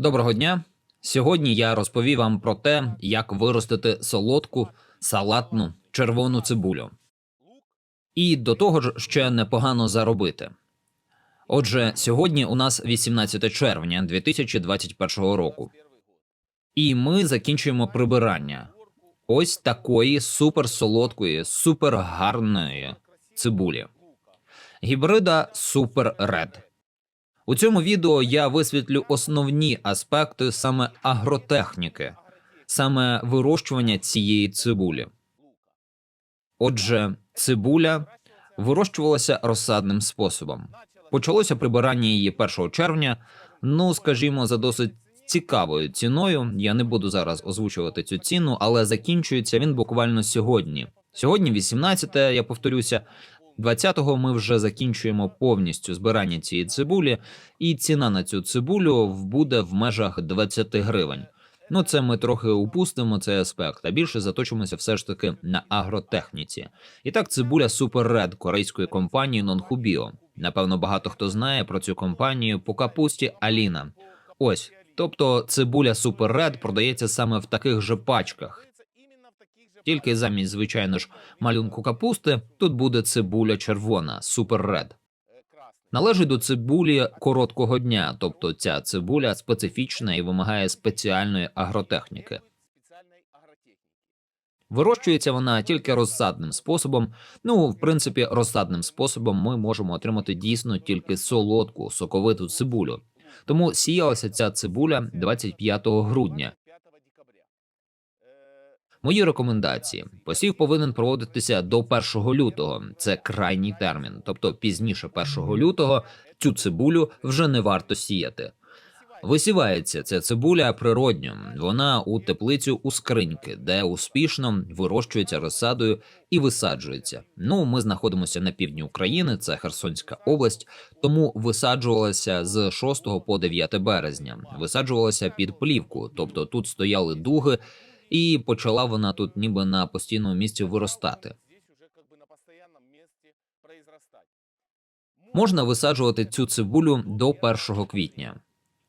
Доброго дня. Сьогодні я розповів вам про те, як виростити солодку, салатну, червону цибулю. І до того ж ще непогано заробити. Отже, сьогодні у нас 18 червня 2021 року. І ми закінчуємо прибирання ось такої суперсолодкої, супергарної цибулі. Гібрида Super Red. У цьому відео я висвітлю основні аспекти саме агротехніки, саме вирощування цієї цибулі. Отже, цибуля вирощувалася розсадним способом. Почалося прибирання її 1 червня. Ну, скажімо, за досить цікавою ціною. Я не буду зараз озвучувати цю ціну, але закінчується він буквально сьогодні. Сьогодні, 18, я повторюся. 20-го ми вже закінчуємо повністю збирання цієї цибулі, і ціна на цю цибулю буде в межах 20 гривень. Ну, це ми трохи упустимо цей аспект, а більше заточимося все ж таки на агротехніці. І так, цибуля Super Red корейської компанії Nonhubio. Напевно, багато хто знає про цю компанію по капусті Аліна. Ось, тобто цибуля Super Red продається саме в таких же пачках. Тільки замість, звичайно ж, малюнку капусти тут буде цибуля червона Red. Належить до цибулі короткого дня, тобто ця цибуля специфічна і вимагає спеціальної агротехніки. Вирощується вона тільки розсадним способом. Ну, в принципі, розсадним способом ми можемо отримати дійсно тільки солодку, соковиту цибулю. Тому сіялася ця цибуля 25 грудня. Мої рекомендації: посів повинен проводитися до 1 лютого. Це крайній термін, тобто пізніше 1 лютого цю цибулю вже не варто сіяти. Висівається ця цибуля природньо. Вона у теплицю у скриньки, де успішно вирощується розсадою і висаджується. Ну, ми знаходимося на півдні України, це Херсонська область, тому висаджувалася з 6 по 9 березня. Висаджувалася під плівку, тобто тут стояли дуги і почала вона тут, ніби на постійному місці виростати. Можна висаджувати цю цибулю до 1 квітня.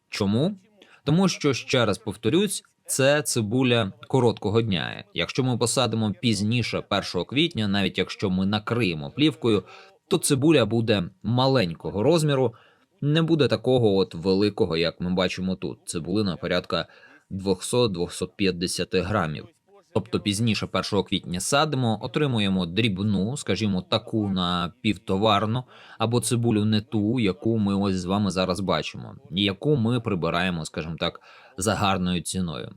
Чому? Тому що ще раз повторюсь, це цибуля короткого дня. Якщо ми посадимо пізніше 1 квітня, навіть якщо ми накриємо плівкою, то цибуля буде маленького розміру, не буде такого от великого, як ми бачимо тут. Цибулина порядка 200-250 грамів. Тобто пізніше 1 квітня садимо, отримуємо дрібну, скажімо, таку на півтоварну, або цибулю не ту, яку ми ось з вами зараз бачимо, і яку ми прибираємо, скажімо так, за гарною ціною.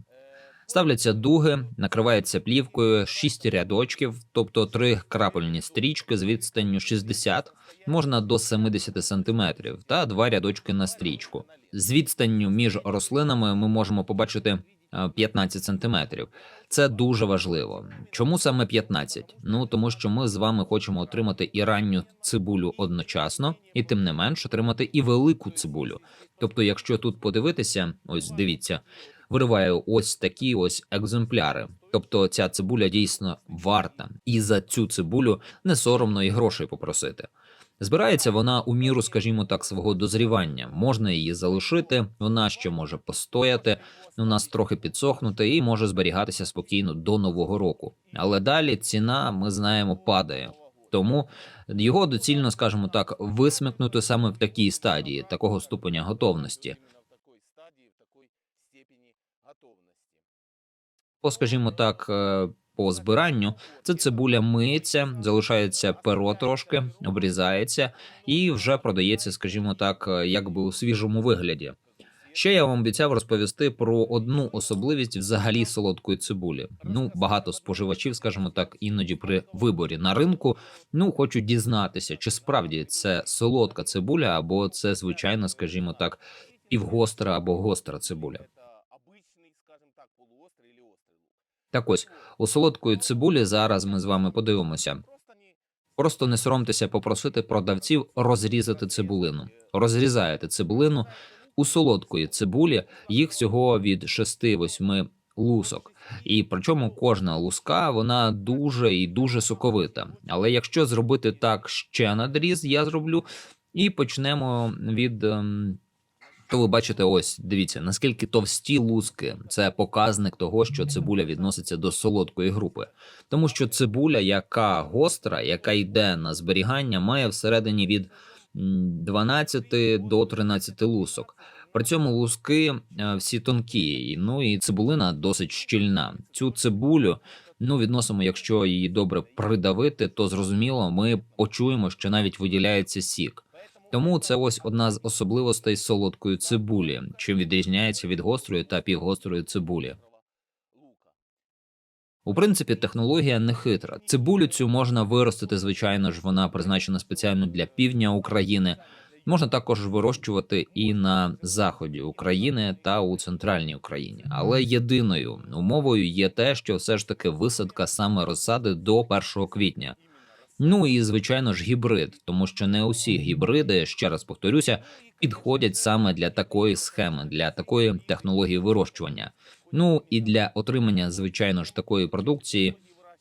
Ставляться дуги, накривається плівкою 6 рядочків, тобто 3 крапельні стрічки з відстанню 60, можна до 70 см, та 2 рядочки на стрічку. З відстанню між рослинами ми можемо побачити 15 см. Це дуже важливо. Чому саме 15? Ну тому що ми з вами хочемо отримати і ранню цибулю одночасно, і тим не менш отримати і велику цибулю. Тобто, якщо тут подивитися, ось дивіться, вириваю ось такі ось екземпляри. Тобто ця цибуля дійсно варта, і за цю цибулю не соромно і грошей попросити. Збирається вона у міру, скажімо так, свого дозрівання. Можна її залишити, вона ще може постояти, у нас трохи підсохнути і може зберігатися спокійно до нового року. Але далі ціна, ми знаємо, падає. Тому його доцільно, скажімо так, висмикнути саме в такій стадії такого ступеня готовності. По, скажімо так, е, по збиранню це цибуля миється, залишається перо трошки, обрізається і вже продається, скажімо так, е, якби у свіжому вигляді. Ще я вам обіцяв розповісти про одну особливість взагалі солодкої цибулі. Ну багато споживачів, скажімо так, іноді при виборі на ринку ну хочуть дізнатися, чи справді це солодка цибуля, або це звичайно, скажімо так, півгостра або гостра цибуля. Так ось у солодкої цибулі зараз ми з вами подивимося. Просто не соромтеся попросити продавців розрізати цибулину. Розрізаєте цибулину у солодкої цибулі, їх всього від 6-8 лусок. І причому кожна луска вона дуже і дуже соковита. Але якщо зробити так ще надріз, я зроблю і почнемо від ем, Що ви бачите, ось дивіться, наскільки товсті луски це показник того, що цибуля відноситься до солодкої групи, тому що цибуля, яка гостра, яка йде на зберігання, має всередині від 12 до 13 лусок. При цьому луски е, всі тонкі, ну і цибулина досить щільна. Цю цибулю, ну відносимо, якщо її добре придавити, то зрозуміло, ми почуємо, що навіть виділяється сік. Тому це ось одна з особливостей солодкої цибулі, чим відрізняється від гострої та півгострої цибулі. У принципі, технологія не хитра. Цибулю цю можна виростити, звичайно ж, вона призначена спеціально для півдня України. Можна також вирощувати і на заході України та у центральній Україні. Але єдиною умовою є те, що все ж таки висадка саме розсади до 1 квітня. Ну і звичайно ж гібрид, тому що не усі гібриди, ще раз повторюся, підходять саме для такої схеми, для такої технології вирощування. Ну і для отримання, звичайно ж, такої продукції.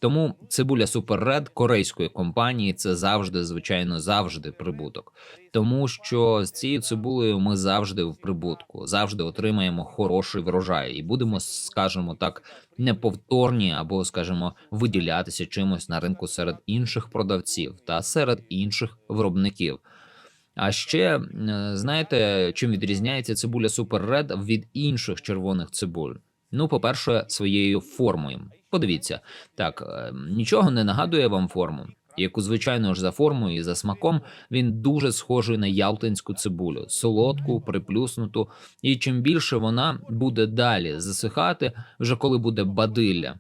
Тому цибуля Red корейської компанії це завжди, звичайно, завжди прибуток, тому що з цією цибулею ми завжди в прибутку, завжди отримаємо хороший врожай і будемо, скажімо так, неповторні або, скажімо, виділятися чимось на ринку серед інших продавців та серед інших виробників. А ще е, знаєте, чим відрізняється цибуля Red від інших червоних цибуль? Ну, по-перше, своєю формою. Подивіться, так е, нічого не нагадує вам форму. Яку звичайно ж за формою і за смаком він дуже схожий на ялтинську цибулю, солодку, приплюснуту, і чим більше вона буде далі засихати, вже коли буде бадилля,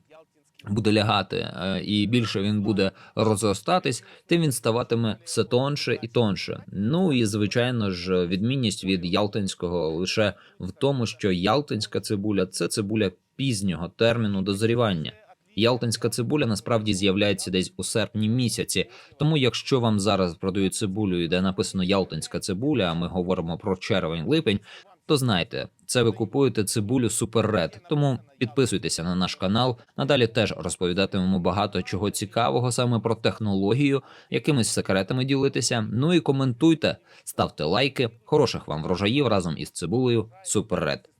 буде лягати, е, і більше він буде розростатись, тим він ставатиме все тонше і тонше. Ну і звичайно ж, відмінність від ялтинського лише в тому, що ялтинська цибуля це цибуля пізнього терміну дозрівання. Ялтинська цибуля насправді з'являється десь у серпні місяці. Тому, якщо вам зараз продають цибулю, де написано Ялтинська цибуля, а ми говоримо про червень-липень, то знайте, це ви купуєте цибулю Red. Тому підписуйтеся на наш канал. Надалі теж розповідатимемо багато чого цікавого саме про технологію, якимись секретами ділитися. Ну і коментуйте, ставте лайки. Хороших вам врожаїв разом із цибулею Red.